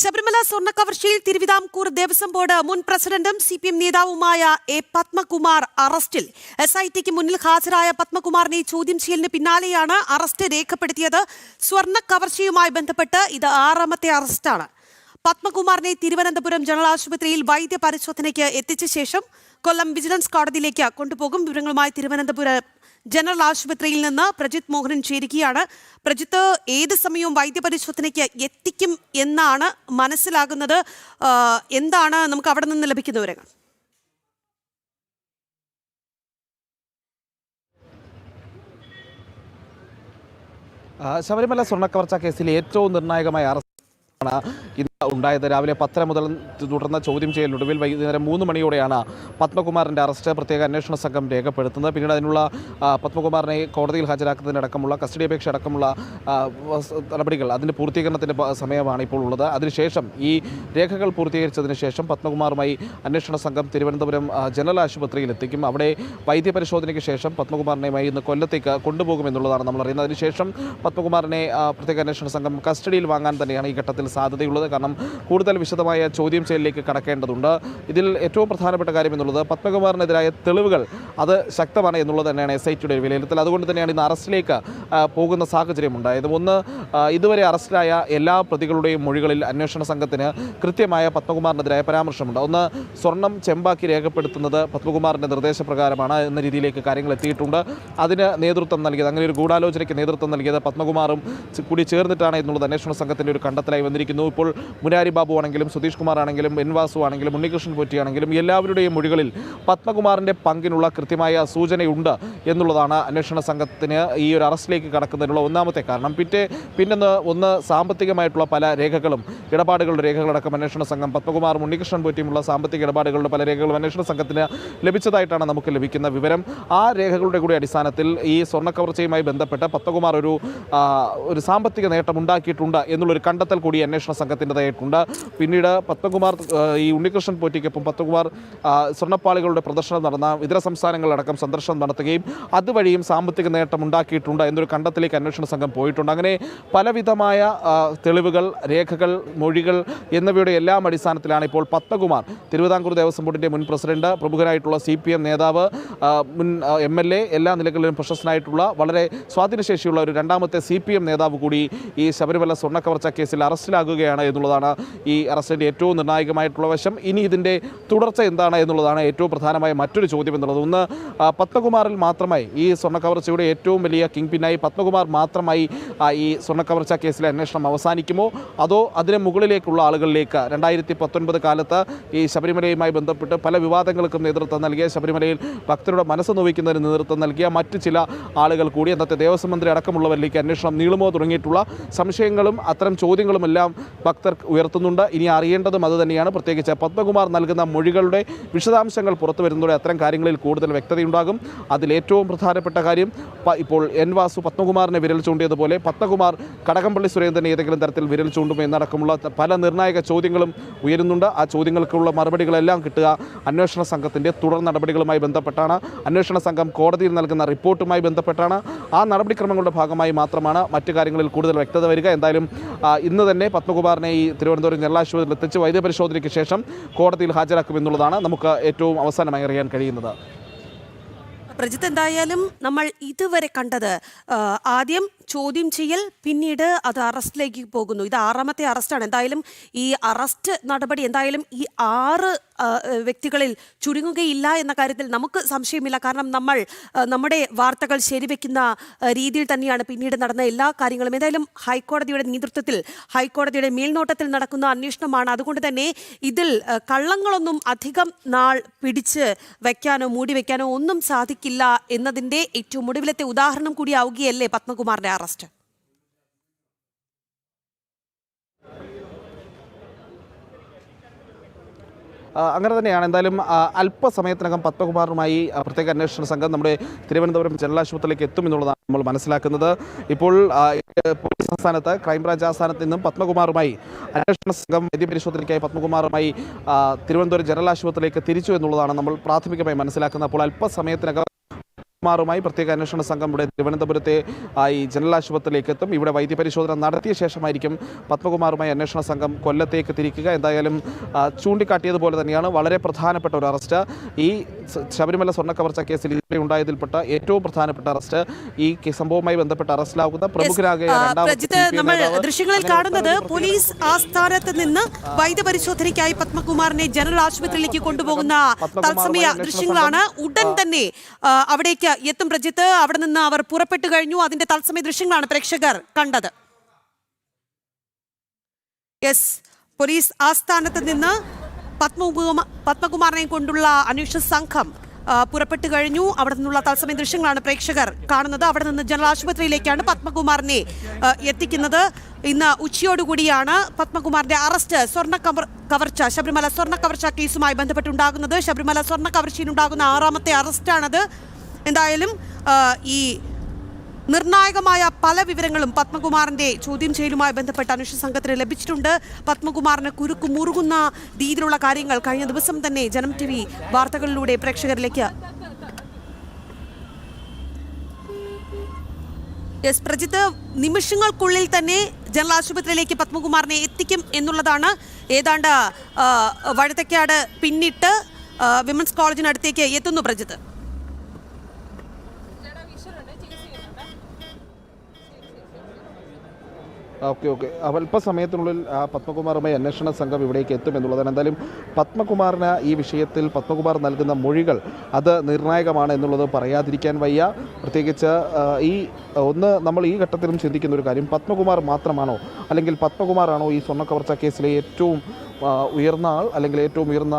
ശബരിമല സ്വർണക്കവർച്ചയിൽ തിരുവിതാംകൂർ ദേവസ്വം ബോർഡ് മുൻ പ്രസിഡന്റും സി പി എം നേതാവുമായ എ പത്മകുമാർ അറസ്റ്റിൽ. എസ് ഐ ടിക്ക് മുന്നിൽ ഹാജരായ പത്മകുമാറിനെ ചോദ്യം ചെയ്യലിന് പിന്നാലെയാണ് അറസ്റ്റ് രേഖപ്പെടുത്തിയത്. സ്വർണക്കവർച്ചയുമായി ബന്ധപ്പെട്ട് ഇത് ആറാമത്തെ അറസ്റ്റാണ്. പത്മകുമാറിനെ തിരുവനന്തപുരം ജനറൽ ആശുപത്രിയിൽ വൈദ്യ പരിശോധനയ്ക്ക് എത്തിച്ച ശേഷം കൊല്ലം വിജിലൻസ് കോടതിയിലേക്ക് കൊണ്ടുപോകും. വിവരങ്ങളുമായി തിരുവനന്തപുരം ജനറൽ ആശുപത്രിയിൽ നിന്ന് പ്രജിത് മോഹനൻ ചേരുകയാണ്. പ്രജിത്ത് ഏത് സമയവും വൈദ്യപരിശോധനയ്ക്ക് എത്തിക്കും എന്നാണ് മനസ്സിലാകുന്നത്. എന്താണ് നമുക്ക് അവിടെ നിന്ന് ലഭിക്കുന്ന വിവരങ്ങൾ? ശബരിമല സ്വർണക്കവർച്ച കേസിൽ ഏറ്റവും നിർണായകമായ അറസ്റ്റാണ് ഇന്ന് ഉണ്ടായത്. രാവിലെ പത്തര മുതൽ തുടർന്ന ചോദ്യം ചെയ്യലൊടുവിൽ വൈകുന്നേരം മൂന്ന് മണിയോടെയാണ് പത്മകുമാറിന്റെ അറസ്റ്റ് പ്രത്യേക അന്വേഷണ സംഘം രേഖപ്പെടുത്തുന്നത്. പിന്നീട് അതിനുള്ള പത്മകുമാറിനെ കോടതിയിൽ ഹാജരാക്കുന്നതിനടക്കമുള്ള കസ്റ്റഡി അപേക്ഷ അടക്കമുള്ള നടപടികൾ അതിന്റെ പൂർത്തീകരണത്തിന്റെ സമയമാണ് ഇപ്പോൾ ഉള്ളത്. അതിനുശേഷം ഈ രേഖകൾ പൂർത്തീകരിച്ചതിന് ശേഷം പത്മകുമാറുമായി അന്വേഷണ സംഘം തിരുവനന്തപുരം ജനറൽ ആശുപത്രിയിൽ എത്തിക്കും. അവിടെ വൈദ്യപരിശോധനയ്ക്ക് ശേഷം പത്മകുമാറിനെയുമായി ഇന്ന് കൊല്ലത്തേക്ക് കൊണ്ടുപോകുമെന്നുള്ളതാണ് നമ്മൾ അറിയുന്നത്. അതിനുശേഷം പത്മകുമാറിനെ പ്രത്യേക അന്വേഷണ സംഘം കസ്റ്റഡിയിൽ വാങ്ങാൻ തന്നെയാണ് ഈ ഘട്ടത്തിൽ സാധ്യതയുള്ളത്. കാരണം കൂടുതൽ വിശദമായ ചോദ്യം ചെയ്യലിലേക്ക് കടക്കേണ്ടതുണ്ട്. ഇതിൽ ഏറ്റവും പ്രധാനപ്പെട്ട കാര്യം എന്നുള്ളത് പത്മകുമാറിനെതിരായ തെളിവുകൾ അത് ശക്തമാണ് എന്നുള്ളത് തന്നെയാണ് എസ് ഐ ടിയുടെ വിലയിരുത്തൽ. അതുകൊണ്ട് തന്നെയാണ് ഇന്ന് അറസ്റ്റിലേക്ക് പോകുന്ന സാഹചര്യം ഉണ്ടായത് ഒന്ന് ഇതുവരെ അറസ്റ്റിലായ എല്ലാ പ്രതികളുടെയും മൊഴികളിൽ അന്വേഷണ സംഘത്തിന് കൃത്യമായ പത്മകുമാറിനെതിരായ പരാമർശമുണ്ട്. ഒന്ന് സ്വർണം ചെമ്പാക്കി രേഖപ്പെടുത്തുന്നത് പത്മകുമാറിന്റെ നിർദ്ദേശപ്രകാരമാണ് എന്ന രീതിയിലേക്ക് കാര്യങ്ങൾ എത്തിയിട്ടുണ്ട്. അതിന് നേതൃത്വം നൽകിയത് അങ്ങനെ ഒരു ഗൂഢാലോചനയ്ക്ക് നേതൃത്വം നൽകിയത് പത്മകുമാറും കൂടി ചേർന്നിട്ടാണ് എന്നുള്ളത് അന്വേഷണ സംഘത്തിന്റെ ഒരു കണ്ടെത്തലായി വന്നിരിക്കുന്നു. ഇപ്പോൾ മുരാരി ബാബു ആണെങ്കിലും സുധീഷ് കുമാർ ആണെങ്കിലും എൻ വാസു ആണെങ്കിലും ഉണ്ണികൃഷ്ണൻ പൊറ്റി ആണെങ്കിലും എല്ലാവരുടെയും മൊഴികളിൽ പത്മകുമാറിന്റെ പങ്കിനുള്ള കൃത്യമായ സൂചനയുണ്ട് എന്നുള്ളതാണ് അന്വേഷണ സംഘത്തിന് ഈ ഒരു അറസ്റ്റിലേക്ക് കടക്കുന്നതിനുള്ള ഒന്നാമത്തെ കാരണം. പിറ്റേ പിന്നൊന്ന് ഒന്ന് സാമ്പത്തികമായിട്ടുള്ള പല രേഖകളും ഇടപാടുകളുടെ രേഖകളടക്കം അന്വേഷണ സംഘം പത്മകുമാർ ഉണ്ണികൃഷ്ണൻ പൊറ്റിയുമുള്ള സാമ്പത്തിക ഇടപാടുകളുടെ പല രേഖകളും അന്വേഷണ സംഘത്തിന് ലഭിച്ചതായിട്ടാണ് നമുക്ക് ലഭിക്കുന്ന വിവരം. ആ രേഖകളുടെ കൂടി അടിസ്ഥാനത്തിൽ ഈ സ്വർണക്കവർച്ചയുമായി ബന്ധപ്പെട്ട് പത്മകുമാർ ഒരു ഒരു സാമ്പത്തിക നേട്ടം ഉണ്ടാക്കിയിട്ടുണ്ട് എന്നുള്ളൊരു കണ്ടെത്തൽ കൂടി അന്വേഷണ സംഘത്തിന്റെതായിട്ടുണ്ട് പിന്നീട് പത്മകുമാർ ഈ ഉണ്ണികൃഷ്ണൻ പോറ്റിക്കൊപ്പം പത്മകുമാർ സ്വർണപ്പാളികളുടെ പ്രദർശനം നടന്ന ഇതര സംസ്ഥാനങ്ങളിലടക്കം സന്ദർശനം നടത്തുകയും അതുവഴിയും സാമ്പത്തിക നേട്ടം ഉണ്ടാക്കിയിട്ടുണ്ട് എന്നൊരു കണ്ടെത്തലേക്ക് അന്വേഷണ സംഘം പോയിട്ടുണ്ട്. അങ്ങനെ പലവിധമായ തെളിവുകൾ രേഖകൾ മൊഴികൾ എന്നിവയുടെ എല്ലാം അടിസ്ഥാനത്തിലാണ് ഇപ്പോൾ പത്മകുമാർ തിരുവിതാംകൂർ ദേവസ്വം ബോർഡിന്റെ മുൻ പ്രസിഡന്റ് പ്രമുഖനായിട്ടുള്ള സി പി എം നേതാവ് മുൻ എം എൽ എ എല്ലാ നിലകളിലും പ്രശസ്തനായിട്ടുള്ള വളരെ സ്വാധീനശേഷിയുള്ള ഒരു രണ്ടാമത്തെ സി പി എം നേതാവ് കൂടി ഈ ശബരിമല സ്വർണക്കവർച്ച കേസിൽ അറസ്റ്റിലാകുകയാണ് എന്നുള്ളതാണ് ഈ അറസ്റ്റിന്റെ ഏറ്റവും നിർണായകമായിട്ടുള്ള വശം. ഇനി ഇതിന്റെ തുടർച്ച എന്താണ് എന്നുള്ളതാണ് ഏറ്റവും പ്രധാനമായ മറ്റൊരു ചോദ്യം എന്നുള്ളത്. ഒന്ന് പത്മകുമാറിൽ മാത്രമായി ഈ സ്വർണക്കവർച്ചയുടെ ഏറ്റവും വലിയ കിങ് പിന്നായി പത്മകുമാർ മാത്രമായി ഈ സ്വർണക്കവർച്ച കേസിലെ അന്വേഷണം അവസാനിക്കുമോ? അതോ അതിന് മുകളിലേക്കുള്ള ആളുകളിലേക്ക് രണ്ടായിരത്തി പത്തൊൻപത് കാലത്ത് ഈ ശബരിമലയുമായി ബന്ധപ്പെട്ട് പല വിവാദങ്ങൾക്കും നേതൃത്വം നൽകിയ ശബരിമലയിൽ ഭക്തരുടെ മനസ്സ് നോവിക്കുന്നതിന് നേതൃത്വം നൽകിയ മറ്റ് ചില ആളുകൾ കൂടി അന്നത്തെ ദേവസ്വം മന്ത്രി അടക്കമുള്ളവരിലേക്ക് അന്വേഷണം നീളുമോ തുടങ്ങിയിട്ടുള്ള സംശയങ്ങളും അത്തരം ചോദ്യങ്ങളുമെല്ലാം ഭക്തർ ഉയർത്തുന്നുണ്ട്. ഇനി അറിയേണ്ടതും അത് തന്നെയാണ്. പ്രത്യേകിച്ച് പത്മകുമാർ നൽകുന്ന മൊഴികളുടെ വിശദാംശങ്ങൾ പുറത്തു വരുന്നതോടെ അത്തരം കാര്യങ്ങളിൽ കൂടുതൽ വ്യക്തതയുണ്ടാകും. അതിലേറ്റവും പ്രധാനപ്പെട്ട കാര്യം ഇപ്പോൾ എൻ വാസു പത്മകുമാറിനെ വിരൽ ചൂണ്ടിയതുപോലെ പത്മകുമാർ കടകംപള്ളി സുരേന്ദ്രനെ ഏതെങ്കിലും തരത്തിൽ വിരൽ ചൂണ്ടുമോ എന്നടക്കമുള്ള പല നിർണായക ചോദ്യങ്ങളും ഉയരുന്നുണ്ട്. ആ ചോദ്യങ്ങൾക്കുള്ള മറുപടികളെല്ലാം കിട്ടുക അന്വേഷണ സംഘത്തിന്റെ തുടർ നടപടികളുമായി ബന്ധപ്പെട്ടാണ്. അന്വേഷണ സംഘം കോടതിയിൽ നൽകുന്ന റിപ്പോർട്ടുമായി ബന്ധപ്പെട്ടാണ്. ആ നടപടിക്രമങ്ങളുടെ ഭാഗമായി മാത്രമാണ് മറ്റു കാര്യങ്ങളിൽ കൂടുതൽ വ്യക്തത വരിക. എന്തായാലും ഇന്ന് തന്നെ പത്മകുമാറിനെ ഈ തിരുവനന്തപുരം ജനറൽ ആശുപത്രിയിൽ എത്തിച്ച് വൈദ്യപരിശോധനയ്ക്ക് ശേഷം കോടതിയിൽ ഹാജരാക്കുമെന്നുള്ളതാണ് നമുക്ക് ഏറ്റവും അവസാനമായി അറിയാൻ കഴിയുന്നത്. പ്രജിത്ത് എന്തായാലും നമ്മൾ ഇതുവരെ കണ്ടത് ആദ്യം ചോദ്യം ചെയ്യൽ പിന്നീട് അത് അറസ്റ്റിലേക്ക് പോകുന്നു. ഇത് ആറാമത്തെ അറസ്റ്റാണ്. എന്തായാലും ഈ അറസ്റ്റ് നടപടി എന്തായാലും ഈ ആറ് വ്യക്തികളിൽ ചുരുങ്ങുകയില്ല എന്ന കാര്യത്തിൽ നമുക്ക് സംശയമില്ല. കാരണം നമ്മൾ നമ്മുടെ വാർത്തകൾ ശരിവെക്കുന്ന രീതിയിൽ തന്നെയാണ് പിന്നീട് നടന്ന എല്ലാ കാര്യങ്ങളും. ഏതായാലും ഹൈക്കോടതിയുടെ നേതൃത്വത്തിൽ ഹൈക്കോടതിയുടെ മേൽനോട്ടത്തിൽ നടക്കുന്ന അന്വേഷണമാണ്. അതുകൊണ്ട് തന്നെ ഇതിൽ കള്ളങ്ങളൊന്നും അധികം നാൾ പിടിച്ച് വയ്ക്കാനോ മൂടി വയ്ക്കാനോ ഒന്നും സാധിക്കില്ല എന്നതിന്റെ ഏറ്റവും ഒടുവിലത്തെ ഉദാഹരണം കൂടിയാവുകയല്ലേ പത്മകുമാറിന്റെ അറസ്റ്റ്. അങ്ങനെ തന്നെയാണ്. എന്തായാലും അല്പസമയത്തിനകം പത്മകുമാറുമായി പ്രത്യേക അന്വേഷണ സംഘം നമ്മുടെ തിരുവനന്തപുരം ജനറൽ ആശുപത്രിയിലേക്ക് എത്തുമെന്നുള്ളതാണ് നമ്മൾ മനസ്സിലാക്കുന്നത്. ഇപ്പോൾ പോലീസ് ആസ്ഥാനത്ത് ക്രൈംബ്രാഞ്ച് ആസ്ഥാനത്ത് നിന്നും പത്മകുമാറുമായി അന്വേഷണ സംഘം വൈദ്യപരിശോധനയ്ക്കായി പത്മകുമാറുമായി തിരുവനന്തപുരം ജനറൽ ആശുപത്രിയിലേക്ക് തിരിച്ചു എന്നുള്ളതാണ് നമ്മൾ പ്രാഥമികമായി മനസ്സിലാക്കുന്നത്. അപ്പോൾ അല്പസമയത്തിനകം കുമാറുമായി പ്രത്യേക അന്വേഷണ സംഘം ഇവിടെ തിരുവനന്തപുരത്തെ ഈ ജനറൽ ആശുപത്രിയിലേക്ക് എത്തും ഇവിടെ വൈദ്യപരിശോധന നടത്തിയ ശേഷമായിരിക്കും പത്മകുമാറുമായി അന്വേഷണ സംഘം കൊല്ലത്തേക്ക് തിരിക്കുക. എന്തായാലും ചൂണ്ടിക്കാട്ടിയതുപോലെ തന്നെയാണ് വളരെ പ്രധാനപ്പെട്ട ഒരു അറസ്റ്റ്. ഈ ശബരിമല സ്വർണ കവർച്ച കേസിൽ ഇതുവരെ ഉണ്ടായതിൽപ്പെട്ട ഏറ്റവും പ്രധാനപ്പെട്ട അറസ്റ്റ് ഈ സംഭവവുമായി ബന്ധപ്പെട്ട് അറസ്റ്റിലാകുന്ന CPI നമ്മൾ ദൃശ്യങ്ങളിൽ കാണുന്നത് പോലീസ് ആസ്ഥാനത്ത് നിന്ന് വൈദ്യപരിശോധനയ്ക്കായി പത്മകുമാറിനെ ജനറൽ ആശുപത്രിയിലേക്ക് കൊണ്ടുപോകുന്ന തത്സമയ ദൃശ്യങ്ങളാണ്. ഉടൻ തന്നെ അവിടേക്ക് എത്തും പ്രജിത്ത്. അവിടെ നിന്ന് അവർ പുറപ്പെട്ടു കഴിഞ്ഞു. അതിന്റെ തത്സമയ ദൃശ്യങ്ങളാണ് പ്രേക്ഷകർ കണ്ടത്. യെസ് പോലീസ് ആസ്ഥാനത്ത് നിന്ന് പത്മകുമാ പത്മകുമാറിനെ കൊണ്ടുള്ള അന്വേഷണ സംഘം പുറപ്പെട്ടു കഴിഞ്ഞു. അവിടെ നിന്നുള്ള തത്സമയ ദൃശ്യങ്ങളാണ് പ്രേക്ഷകർ കാണുന്നത്. അവിടെ നിന്ന് ജനറൽ ആശുപത്രിയിലേക്കാണ് പത്മകുമാറിനെ എത്തിക്കുന്നത്. ഇന്ന് ഉച്ചയോടുകൂടിയാണ് പത്മകുമാറിന്റെ അറസ്റ്റ്. സ്വർണ കവർ കവർച്ച ശബരിമല സ്വർണ കവർച്ച കേസുമായി ബന്ധപ്പെട്ടുണ്ടാകുന്നത്. ശബരിമല സ്വർണ കവർച്ചയിലുണ്ടാകുന്ന ആറാമത്തെ അറസ്റ്റാണത്. എന്തായാലും ഈ നിർണായകമായ പല വിവരങ്ങളും പത്മകുമാറിന്റെ ചോദ്യം ചെയ്യലുമായി ബന്ധപ്പെട്ട അന്വേഷണ സംഘത്തിന് ലഭിച്ചിട്ടുണ്ട്. പത്മകുമാറിന് കുരുക്കു മുറുകുന്ന രീതിയിലുള്ള കാര്യങ്ങൾ കഴിഞ്ഞ ദിവസം തന്നെ ജനം ടി വാർത്തകളിലൂടെ പ്രേക്ഷകരിലേക്ക് യെസ് പ്രജിത്ത് നിമിഷങ്ങൾക്കുള്ളിൽ തന്നെ ജനറൽ ആശുപത്രിയിലേക്ക് പത്മകുമാറിനെ എത്തിക്കും എന്നുള്ളതാണ് ഏതാണ്ട് ആ, വഴുതക്കാട് പിന്നിട്ട് വിമൻസ് കോളേജിനടുത്തേക്ക് എത്തുന്നു പ്രജിത്ത്. Okay okay. അല്പസമയത്തിനുള്ളിൽ ആ പത്മകുമാറുമായി അന്വേഷണ സംഘം ഇവിടേക്ക് എത്തും എന്നുള്ളതാണ്. എന്തായാലും പത്മകുമാറിന് ഈ വിഷയത്തിൽ പത്മകുമാർ നൽകുന്ന മൊഴികൾ അത് നിർണായകമാണ് എന്നുള്ളത് പറയാതിരിക്കാൻ വയ്യ. പ്രത്യേകിച്ച് ഈ ഒന്ന് നമ്മൾ ഈ ഘട്ടത്തിലും ചിന്തിക്കുന്ന ഒരു കാര്യം പത്മകുമാർ മാത്രമാണോ അല്ലെങ്കിൽ പത്മകുമാറാണോ ഈ സ്വർണക്കവർച്ച കേസിലെ ഏറ്റവും ഉയർന്ന ആൾ അല്ലെങ്കിൽ ഏറ്റവും ഉയർന്ന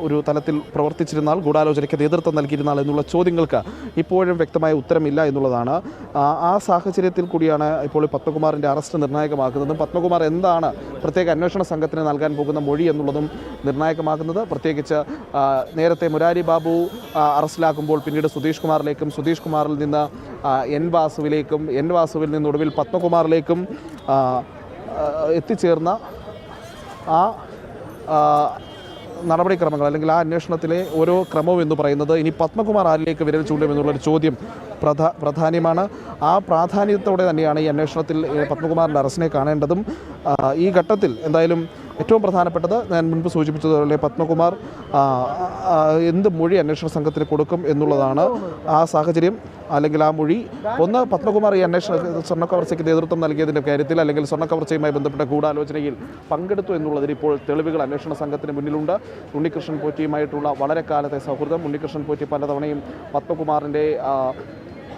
ഒരു തലത്തിൽ പ്രവർത്തിച്ചിരുന്ന ആൾ ഗൂഢാലോചനയ്ക്ക് നേതൃത്വം നൽകിയിരുന്ന ആൾ എന്നുള്ള ചോദ്യങ്ങൾക്ക് ഇപ്പോഴും വ്യക്തമായ ഉത്തരമില്ല എന്നുള്ളതാണ്. ആ, സാഹചര്യത്തിൽ കൂടിയാണ് ഇപ്പോൾ പത്മകുമാറിന്റെ അറസ്റ്റ് നിർണായകമാക്കുന്നതും പത്മകുമാർ എന്താണ് പ്രത്യേക അന്വേഷണ സംഘത്തിന് നൽകാൻ പോകുന്ന മൊഴി എന്നുള്ളതും നിർണായകമാക്കുന്നത് പ്രത്യേകിച്ച് നേരത്തെ മുരാരി ബാബു അറസ്റ്റിലാക്കുമ്പോൾ പിന്നീട് സുധീഷ് കുമാറിലേക്കും സുധീഷ് കുമാറിൽ നിന്ന് എൻ വാസുവിലേക്കും എൻ വാസുവിൽ നിന്ന് ഒടുവിൽ പത്മകുമാറിലേക്കും എത്തിച്ചേർന്ന ആ നടപടിക്രമങ്ങൾ അല്ലെങ്കിൽ ആ അന്വേഷണത്തിലെ ഓരോ ക്രമവും എന്ന് പറയുന്നത് ഇനി പത്മകുമാർ ആരിലേക്ക് വിരൽ ചൂണ്ടും എന്നുള്ളൊരു ചോദ്യം പ്രധാ പ്രാധാന്യമാണ്. ആ പ്രാധാന്യത്തോടെ തന്നെയാണ് ഈ അന്വേഷണത്തിൽ പത്മകുമാറിന്റെ അറസ്റ്റിനെ കാണേണ്ടതും. ഈ ഘട്ടത്തിൽ എന്തായാലും ഏറ്റവും പ്രധാനപ്പെട്ടത് ഞാൻ മുൻപ് സൂചിപ്പിച്ചതുപോലെ പത്മകുമാർ എന്ത് മൊഴി അന്വേഷണ സംഘത്തിന് കൊടുക്കും എന്നുള്ളതാണ് ആ സാഹചര്യം. അല്ലെങ്കിൽ ആ മൊഴി. ഒന്ന് പത്മകുമാർ ഈ അന്വേഷണ സ്വർണക്കവർച്ചയ്ക്ക് നേതൃത്വം നൽകിയതിന്റെ കാര്യത്തിൽ അല്ലെങ്കിൽ സ്വർണക്കവർച്ചയുമായി ബന്ധപ്പെട്ട ഗൂഢാലോചനയിൽ പങ്കെടുത്തു എന്നുള്ളതിൽ ഇപ്പോൾ തെളിവുകൾ അന്വേഷണ സംഘത്തിന് മുന്നിലുണ്ട്. ഉണ്ണികൃഷ്ണൻ പോറ്റിയുമായിട്ടുള്ള വളരെ കാലത്തെ സൗഹൃദം. ഉണ്ണികൃഷ്ണൻ പോറ്റി പലതവണയും പത്മകുമാറിന്റെ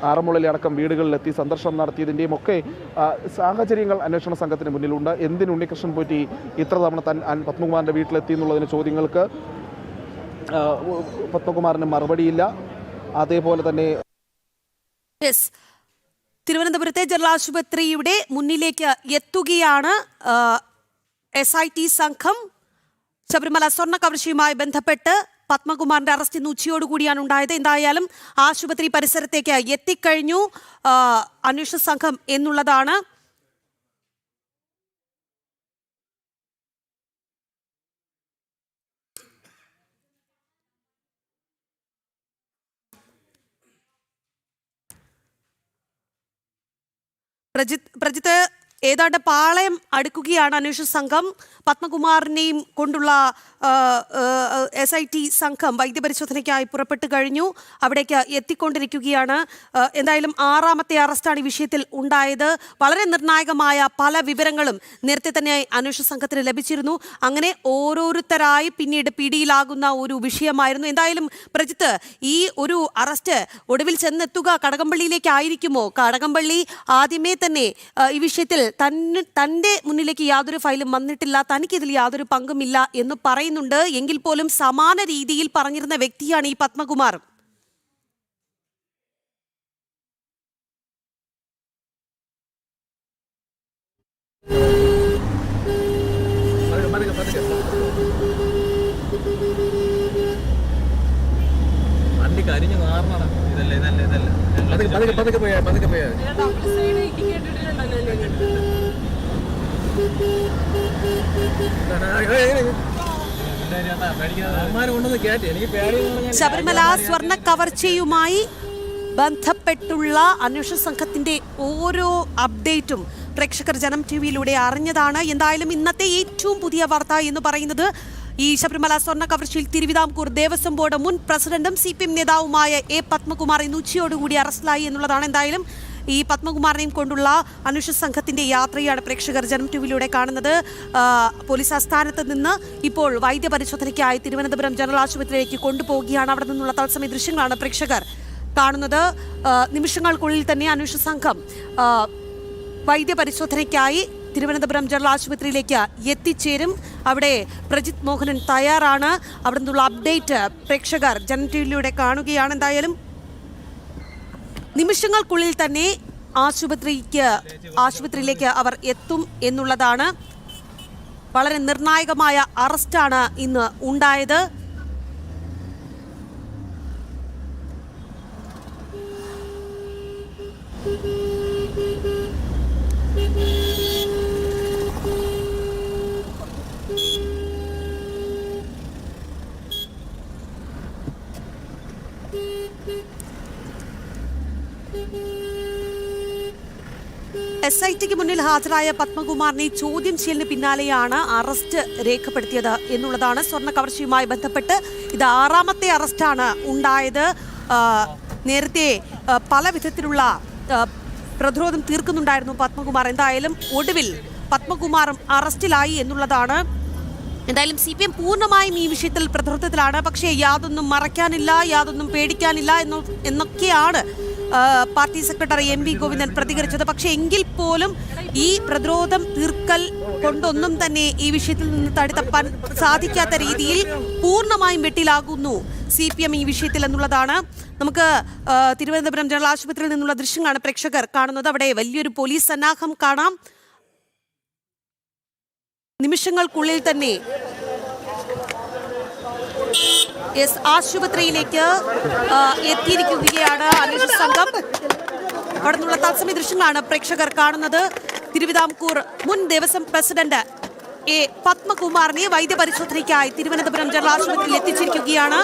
ആ, ആറന്മുളയിലെ അടക്കം വീടുകളിലെത്തി സന്ദർശനം നടത്തിയതിന്റെയും ഒക്കെ സാഹചര്യങ്ങൾ അന്വേഷണ സംഘത്തിന് മുന്നിലുണ്ട്. എന്തിന് ഉണ്ണികൃഷ്ണൻ പോറ്റി ഇത്ര തവണ തൻ പത്മകുമാറിന്റെ വീട്ടിലെത്തി എന്നുള്ളതിന് ചോദ്യങ്ങൾക്ക് പത്മകുമാറിന് മറുപടിയില്ല. അതേപോലെ തന്നെ തിരുവനന്തപുരത്തെ ജനറൽ ആശുപത്രിയുടെ മുന്നിലേക്ക് എത്തുകയാണ് എസ് ഐ ടി സംഘം. ശബരിമല സ്വർണ കവർച്ചയുമായി ബന്ധപ്പെട്ട് പത്മകുമാറിന്റെ അറസ്റ്റ് ഇന്ന് ഉച്ചയോടുകൂടിയാണ് ഉണ്ടായത്. എന്തായാലും ആശുപത്രി പരിസരത്തേക്ക് എത്തിക്കഴിഞ്ഞു. അന്വേഷണ സംഘം എന്നുള്ളതാണ്. പ്രജിത് പ്രജിത്ത് ഏതാണ്ട് പാളയം അടുക്കുകയാണ് അന്വേഷണ സംഘം. പത്മകുമാറിനെയും കൊണ്ടുള്ള എസ് ഐ ടി സംഘം വൈദ്യപരിശോധനയ്ക്കായി പുറപ്പെട്ടു കഴിഞ്ഞു. അവിടേക്ക് എത്തിക്കൊണ്ടിരിക്കുകയാണ്. എന്തായാലും ആറാമത്തെ അറസ്റ്റാണ് ഈ വിഷയത്തിൽ ഉണ്ടായത്. വളരെ നിർണായകമായ പല വിവരങ്ങളും നേരത്തെ തന്നെ അന്വേഷണ സംഘത്തിന് ലഭിച്ചിരുന്നു. അങ്ങനെ ഓരോരുത്തരായി പിന്നീട് പിടിയിലാകുന്ന ഒരു വിഷയമായിരുന്നു. എന്തായാലും പ്രജിത്ത് ഈ ഒരു അറസ്റ്റ് ഒടുവിൽ ചെന്നെത്തുക കടകംപള്ളിയിലേക്കായിരിക്കുമോ? കടകംപള്ളി ആദ്യമേ തന്നെ ഈ വിഷയത്തിൽ തന്നെ തന്റെ മുന്നിലേക്ക് യാതൊരു ഫയലും വന്നിട്ടില്ല തനിക്കിതിൽ യാതൊരു പങ്കുമില്ല എന്ന് പറയുന്നുണ്ട്. എങ്കിൽ പോലും സമാന രീതിയിൽ പറഞ്ഞിരുന്ന വ്യക്തിയാണ് ഈ പത്മകുമാർ. വണ്ടി കരിഞ്ഞു മാറണം ഇതല്ല ഇതല്ല ഇതല്ല. പതുക്കെ പതുക്കെ പതുക്കെ പോയാ പതുക്കെ പോയാ ശബരിമല സ്വർണ കവർച്ചയുമായി ബന്ധപ്പെട്ടുള്ള അന്വേഷണ സംഘത്തിന്റെ ഓരോ അപ്ഡേറ്റും പ്രേക്ഷകർ ജനം ടി വിയിലൂടെ അറിഞ്ഞതാണ്. എന്തായാലും ഇന്നത്തെ ഏറ്റവും പുതിയ വാർത്ത എന്ന് പറയുന്നത് ഈ ശബരിമല സ്വർണ കവർച്ചയിൽ തിരുവിതാംകൂർ ദേവസ്വം ബോർഡ് മുൻ പ്രസിഡന്റും സി പി എം നേതാവുമായ എ പത്മകുമാർ ഇന്ന് ഉച്ചയോടുകൂടി അറസ്റ്റിലായി എന്നുള്ളതാണ്. എന്തായാലും ഈ പത്മകുമാറിനെയും കൊണ്ടുള്ള അന്വേഷണ സംഘത്തിന്റെ യാത്രയാണ് പ്രേക്ഷകർ ജനം ടിവിയിലൂടെ കാണുന്നത്. പോലീസ് ആസ്ഥാനത്ത് നിന്ന് ഇപ്പോൾ വൈദ്യപരിശോധനയ്ക്കായി തിരുവനന്തപുരം ജനറൽ ആശുപത്രിയിലേക്ക് കൊണ്ടുപോവുകയാണ്. അവിടെ നിന്നുള്ള തത്സമയ ദൃശ്യങ്ങളാണ് പ്രേക്ഷകർ കാണുന്നത്. നിമിഷങ്ങൾക്കുള്ളിൽ തന്നെ അന്വേഷണ സംഘം വൈദ്യപരിശോധനയ്ക്കായി തിരുവനന്തപുരം ജനറൽ ആശുപത്രിയിലേക്ക് എത്തിച്ചേരും. അവിടെ പ്രജിത് മോഹനൻ തയ്യാറാണ്. അവിടെ നിന്നുള്ള അപ്ഡേറ്റ് പ്രേക്ഷകർ ജനം ടിവിയിലൂടെ കാണുകയാണ്. എന്തായാലും നിമിഷങ്ങൾക്കുള്ളിൽ തന്നെ ആശുപത്രിക്ക് ആശുപത്രിയിലേക്ക് അവർ എത്തും എന്നുള്ളതാണ് വളരെ നിർണായകമായ അറസ്റ്റാണ് ഇന്ന് ഉണ്ടായത്. എസ് ഐ ടിക്ക് മുന്നിൽ ഹാജരായ പത്മകുമാറിനെ ചോദ്യം ചെയ്യലിന് പിന്നാലെയാണ് അറസ്റ്റ് രേഖപ്പെടുത്തിയത് എന്നുള്ളതാണ് സ്വർണ കവർച്ചയുമായി ബന്ധപ്പെട്ട് ഇത് ആറാമത്തെ അറസ്റ്റാണ് ഉണ്ടായത്. നേരത്തെ പല വിധത്തിലുള്ള പ്രതിരോധം തീർക്കുന്നുണ്ടായിരുന്നു പത്മകുമാർ. എന്തായാലും ഒടുവിൽ പത്മകുമാറും അറസ്റ്റിലായി എന്നുള്ളതാണ്. എന്തായാലും സി പി എം പൂർണമായും ഈ വിഷയത്തിൽ പ്രതിരോധത്തിലാണ്. പക്ഷേ യാതൊന്നും മറയ്ക്കാനില്ല യാതൊന്നും പേടിക്കാനില്ല എന്നൊക്കെയാണ് party secretary M V Govindan പ്രതികരിച്ചത്. പക്ഷേ എങ്കിൽ പോലും ഈ പ്രതിരോധം തീർക്കൽ കൊണ്ടൊന്നും തന്നെ ഈ വിഷയത്തിൽ നിന്ന് തടുത്തപ്പാൻ സാധിക്കാത്ത രീതിയിൽ പൂർണമായും വെട്ടിലാകുന്നു സി പി എം ഈ വിഷയത്തിൽ എന്നുള്ളതാണ്. നമുക്ക് തിരുവനന്തപുരം ജനറൽ ആശുപത്രിയിൽ നിന്നുള്ള ദൃശ്യങ്ങളാണ് പ്രേക്ഷകർ കാണുന്നത്. അവിടെ വലിയൊരു പോലീസ് സന്നാഹം കാണാം. നിമിഷങ്ങൾക്കുള്ളിൽ തന്നെ എസ് ആശുപത്രിയിലേക്ക് എത്തിയിരിക്കുകയാണ് അന്വേഷണ സംഘം. അവിടെ നിന്നുള്ള തത്സമയ ദൃശ്യങ്ങളാണ് പ്രേക്ഷകർ കാണുന്നത്. തിരുവിതാംകൂർ മുൻ ദേവസ്വം പ്രസിഡന്റ് എ പത്മകുമാറിനെ വൈദ്യപരിശോധനയ്ക്കായി തിരുവനന്തപുരം ജനറൽ ആശുപത്രിയിൽ എത്തിച്ചിരിക്കുകയാണ്.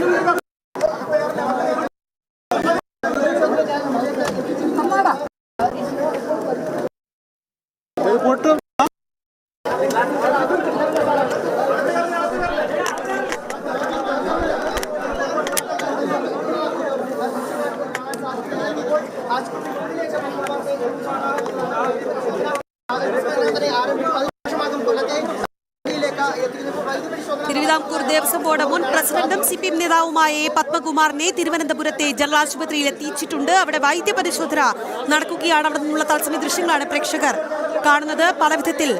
Gracias. എ പത്മകുമാറിനെ തിരുവനന്തപുരത്തെ ജനറൽ ആശുപത്രിയിൽ എത്തിച്ചിട്ടുണ്ട്. അവിടെ വൈദ്യപരിശോധന നടക്കുകയാണ്. അവിടെ നിന്നുള്ള തത്സമയ ദൃശ്യങ്ങളാണ് പ്രേക്ഷകർ കാണുന്നത്. പല വിധത്തിൽ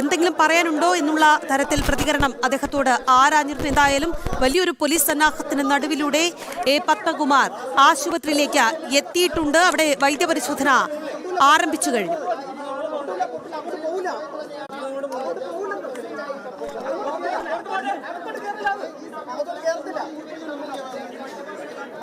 എന്തെങ്കിലും പറയാനുണ്ടോ എന്നുള്ള തരത്തിൽ പ്രതികരണം അദ്ദേഹത്തോട് ആരാഞ്ഞിരുന്നു. എന്തായാലും വലിയൊരു പോലീസ് സന്നാഹത്തിന് നടുവിലൂടെ എ. പത്മകുമാർ ആശുപത്രിയിലേക്ക് എത്തിയിട്ടുണ്ട്. അവിടെ വൈദ്യപരിശോധന ആരംഭിച്ചു കഴിഞ്ഞു.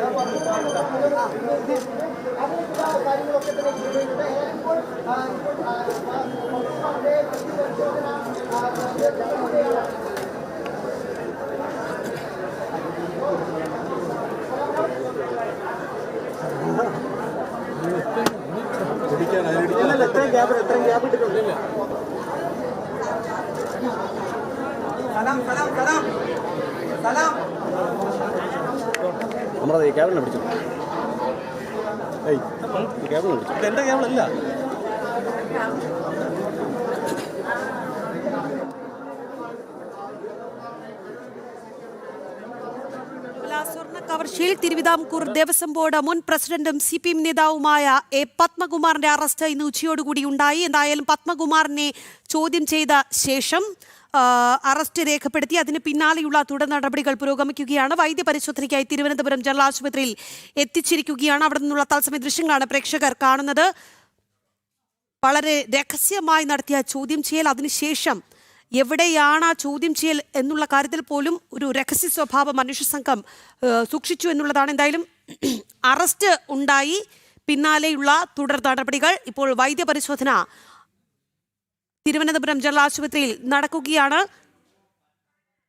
നമ്മൾ നീക്കാൻ ഒരു പോണേ ബൈ ബൈ ബൈ പിടിക്കാൻ അതിലിടിക്കാൻ എത്രയും സലാം എത്രയും ഗ്യാപ്പ് ഇട്ടിട്ടുണ്ട് നമ്മുടെ ഈ ക്യാബിനെ പിടിച്ചു. ഏയ് കവർച്ചയിൽ തിരുവിതാംകൂർ ദേവസ്വം ബോർഡ് മുൻ പ്രസിഡന്റും സി പി എം നേതാവുമായ എ പത്മകുമാറിന്റെ അറസ്റ്റ് ഇന്ന് ഉച്ചയോടുകൂടി ഉണ്ടായി. എന്തായാലും പത്മകുമാറിനെ ചോദ്യം ചെയ്ത ശേഷം അറസ്റ്റ് രേഖപ്പെടുത്തി. അതിന് പിന്നാലെയുള്ള തുടർ നടപടികൾ പുരോഗമിക്കുകയാണ്. വൈദ്യപരിശോധനയ്ക്കായി തിരുവനന്തപുരം ജനറൽ ആശുപത്രിയിൽ എത്തിച്ചിരിക്കുകയാണ്. അവിടെ നിന്നുള്ള തത്സമയ ദൃശ്യങ്ങളാണ് പ്രേക്ഷകർ കാണുന്നത്. വളരെ രഹസ്യമായി നടത്തിയ ചോദ്യം ചെയ്യൽ. അതിനുശേഷം എവിടെയാണ് ആ ചോദ്യം ചെയ്യൽ എന്നുള്ള കാര്യത്തിൽ പോലും ഒരു രഹസ്യ സ്വഭാവം മനുഷ്യ സംഘം സൂക്ഷിച്ചു എന്നുള്ളതാണ്. എന്തായാലും അറസ്റ്റ് ഉണ്ടായി. പിന്നാലെയുള്ള തുടർ നടപടികൾ. ഇപ്പോൾ വൈദ്യപരിശോധന തിരുവനന്തപുരം ജനറൽ ആശുപത്രിയിൽ നടക്കുകയാണ്.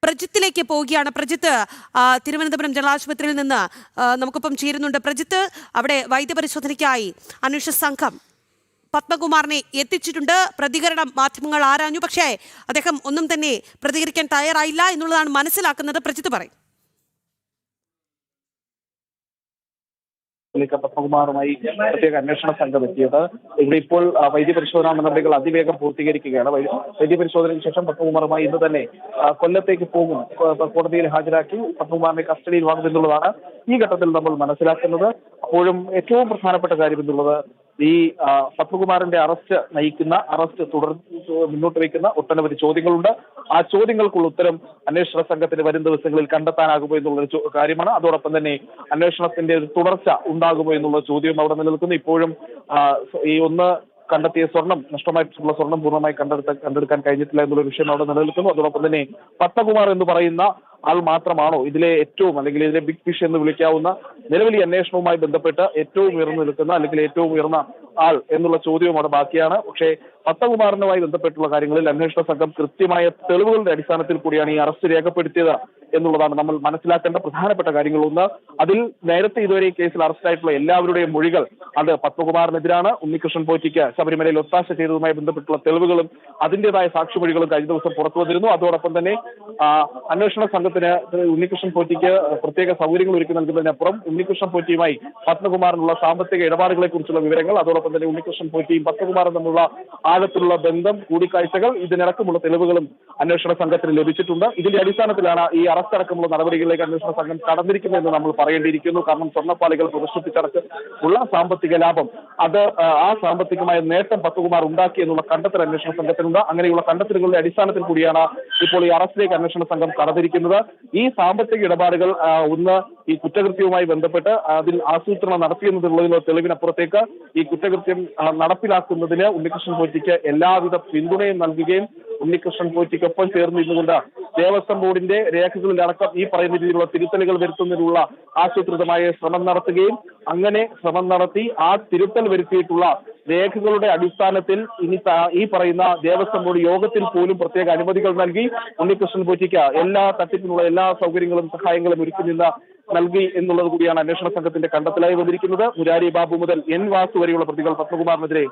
പ്രജിത്തിലേക്ക് പോവുകയാണ്. പ്രജിത്ത് തിരുവനന്തപുരം ജനറൽ ആശുപത്രിയിൽ നിന്ന് നമുക്കൊപ്പം ചേരുന്നുണ്ട്. പ്രജിത്ത് അവിടെ വൈദ്യപരിശോധനയ്ക്കായി അന്വേഷണ സംഘം പത്മകുമാറിനെ എത്തിച്ചിട്ടുണ്ട്. പ്രതികരണം മാധ്യമങ്ങൾ ആരാഞ്ഞു. പക്ഷേ അദ്ദേഹം ഒന്നും തന്നെ പ്രതികരിക്കാൻ തയ്യാറായില്ല എന്നുള്ളതാണ് മനസ്സിലാക്കുന്നത്. പ്രജിത്ത് പറയും. ലേക്ക് പത്മകുമാറുമായി പ്രത്യേക അന്വേഷണ സംഘം എത്തിയത്. ഇവിടെ ഇപ്പോൾ വൈദ്യപരിശോധനാ നടപടികൾ അതിവേഗം പൂർത്തീകരിക്കുകയാണ്. വൈദ്യപരിശോധനയ്ക്ക് ശേഷം പത്മകുമാറുമായി ഇന്ന് തന്നെ കൊല്ലത്തേക്ക് പോകും കോടതിയിൽ ഹാജരാക്കി പത്മകുമാറിനെ കസ്റ്റഡിയിൽ വാങ്ങുമെന്നുള്ളതാണ് ഈ ഘട്ടത്തിൽ നമ്മൾ മനസ്സിലാക്കുന്നത്. അപ്പോഴും ഏറ്റവും പ്രധാനപ്പെട്ട കാര്യം എന്നുള്ളത് ഈ പത്മകുമാറിന്റെ അറസ്റ്റ് നയിക്കുന്ന അറസ്റ്റ് തുടർ മുന്നോട്ട് വയ്ക്കുന്ന ഒട്ടനവധി ചോദ്യങ്ങളുണ്ട്. ആ ചോദ്യങ്ങൾക്കുള്ള ഉത്തരം അന്വേഷണ സംഘത്തിന് വരും ദിവസങ്ങളിൽ കണ്ടെത്താനാകുമോ എന്നുള്ള കാര്യമാണ്. അതോടൊപ്പം തന്നെ അന്വേഷണത്തിന്റെ ഒരു തുടർച്ച ഉണ്ടാകുമോ എന്നുള്ള ചോദ്യവും അവിടെ നിലനിൽക്കുന്നു. ഇപ്പോഴും ഈ ഒന്ന് കണ്ടെത്തിയ സ്വർണം നഷ്ടമായിട്ടുള്ള സ്വർണം പൂർണമായി കണ്ടെടുത്ത കണ്ടെടുക്കാൻ കഴിഞ്ഞിട്ടില്ല എന്നുള്ള വിഷയം അവിടെ നിലനിൽക്കുന്നു. അതോടൊപ്പം തന്നെ പത്മകുമാർ എന്ന് പറയുന്ന ആൾ മാത്രമാണോ ഇതിലെ ഏറ്റവും അല്ലെങ്കിൽ ഇതിലെ ബിഗ് ഫിഷ് എന്ന് വിളിക്കാവുന്ന നിലവിൽ അന്വേഷണവുമായി ബന്ധപ്പെട്ട് ഏറ്റവും ഉയർന്നു നിൽക്കുന്ന അല്ലെങ്കിൽ ഏറ്റവും ഉയർന്ന ആൾ എന്നുള്ള ചോദ്യവും അവിടെ ബാക്കിയാണ്. പക്ഷേ പത്മകുമാറിനുമായി ബന്ധപ്പെട്ടുള്ള കാര്യങ്ങളിൽ അന്വേഷണ സംഘം കൃത്യമായ തെളിവുകളുടെ അടിസ്ഥാനത്തിൽ കൂടിയാണ് ഈ അറസ്റ്റ് രേഖപ്പെടുത്തിയത് എന്നുള്ളതാണ് നമ്മൾ മനസ്സിലാക്കേണ്ട പ്രധാനപ്പെട്ട കാര്യങ്ങളൊന്ന്. അതിൽ നേരത്തെ ഇതുവരെ ഈ കേസിൽ അറസ്റ്റായിട്ടുള്ള എല്ലാവരുടെയും മൊഴികൾ അത് പത്മകുമാറിനെതിരാണ് ഉണ്ണികൃഷ്ണൻ പോറ്റിക്ക് ശബരിമലയിൽ ഒത്താശ ചെയ്തതുമായി ബന്ധപ്പെട്ടുള്ള തെളിവുകളും അതിന്റേതായ സാക്ഷിമൊഴികളും കഴിഞ്ഞ ദിവസം പുറത്തു വന്നിരുന്നു. അതോടൊപ്പം തന്നെ അന്വേഷണ അന്വേഷണ സംഘത്തിന് ഉണ്ണികൃഷ്ണൻ പോറ്റിക്ക് പ്രത്യേക സൗകര്യങ്ങൾ ഒരുക്കി നൽകുന്നതിനപ്പുറം ഉണ്ണികൃഷ്ണൻ പോറ്റിയുമായി പത്മകുമാറിനുള്ള സാമ്പത്തിക ഇടപാടുകളെ കുറിച്ചുള്ള വിവരങ്ങൾ അതോടൊപ്പം തന്നെ ഉണ്ണികൃഷ്ണൻ പോറ്റിയും പത്മകുമാറും തമ്മിലുള്ള ആഴത്തിലുള്ള ബന്ധം കൂടിക്കാഴ്ചകൾ ഇതിനടക്കമുള്ള തെളിവുകളും അന്വേഷണ സംഘത്തിന് ലഭിച്ചിട്ടുണ്ട്. ഇതിന്റെ അടിസ്ഥാനത്തിലാണ് ഈ അറസ്റ്റ് അടക്കമുള്ള നടപടികളിലേക്ക് അന്വേഷണ സംഘം കടന്നിരിക്കുന്നതെന്ന് നമ്മൾ പറയേണ്ടിയിരിക്കുന്നു. കാരണം സ്വർണപ്പാളികൾ പ്രദർശിപ്പിച്ചടക്ക ഉള്ള സാമ്പത്തിക ലാഭം അത് ആ സാമ്പത്തികമായ നേട്ടം പത്മകുമാർ ഉണ്ടാക്കി എന്നുള്ള കണ്ടെത്തൽ അന്വേഷണ സംഘത്തിനുണ്ട്. അങ്ങനെയുള്ള കണ്ടെത്തലുകളുടെ അടിസ്ഥാനത്തിൽ കൂടിയാണ് ഇപ്പോൾ ഈ അറസ്റ്റിലേക്ക് അന്വേഷണ സംഘം കടന്നിരിക്കുന്നത്. ഈ സാമ്പത്തിക ഇടപാടുകൾ ഒന്ന് ഈ കുറ്റകൃത്യവുമായി ബന്ധപ്പെട്ട് അതിൽ ആസൂത്രണം നടത്തിയെന്നതിനുള്ളതിനുള്ള തെളിവിനപ്പുറത്തേക്ക് ഈ കുറ്റകൃത്യം നടപ്പിലാക്കുന്നതിന് ഉണ്ണികൃഷ്ണൻ പോറ്റിക്ക് എല്ലാവിധ പിന്തുണയും നൽകുകയും ഉണ്ണികൃഷ്ണൻ പോറ്റിക്കൊപ്പം ചേർന്ന് ഇരുന്നുകൊണ്ട് ദേവസ്വം ബോർഡിന്റെ രേഖകളിലടക്കം ഈ പറയുന്ന രീതിയിലുള്ള തിരുത്തലുകൾ വരുത്തുന്നതിനുള്ള ആസൂത്രിതമായ ശ്രമം നടത്തുകയും അങ്ങനെ ശ്രമം നടത്തി ആ തിരുത്തൽ വരുത്തിയിട്ടുള്ള രേഖകളുടെ അടിസ്ഥാനത്തിൽ ഇനി ഈ പറയുന്ന ദേവസ്വം ബോർഡ് യോഗത്തിൽ പോലും പ്രത്യേക അനുമതികൾ നൽകി ഉണ്ണികൃഷ്ണൻ പോറ്റിക്ക് എല്ലാ തട്ടിപ്പിനുള്ള എല്ലാ സൗകര്യങ്ങളും സഹായങ്ങളും ഒരുക്കി നിന്ന നൽകി എന്നുള്ളത് കൂടിയാണ് അന്വേഷണ സംഘത്തിന്റെ കണ്ടെത്തലായി വന്നിരിക്കുന്നത്. മുരാരി ബാബു മുതൽ എൻ വാസു വരെയുള്ള പ്രതികൾ പത്മകുമാറിനെതിരെ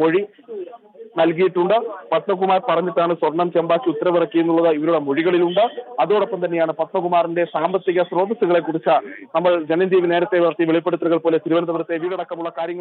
മൊഴി നൽകിയിട്ടുണ്ട്. പത്മകുമാർ പറഞ്ഞിട്ടാണ് സ്വർണം ചെമ്പാക്കി ഉത്തരവിറക്കി എന്നുള്ളത് ഇവരുടെ മൊഴികളിലുണ്ട്. അതോടൊപ്പം തന്നെയാണ് പത്മകുമാറിന്റെ സാമ്പത്തിക സ്രോതസ്സുകളെ കുറിച്ച് നമ്മൾ ജനഞ്ജീവി നേരത്തെ നടത്തിയ വെളിപ്പെടുത്തലുകൾ പോലെ തിരുവനന്തപുരത്തെ വീടടക്കമുള്ള കാര്യങ്ങൾ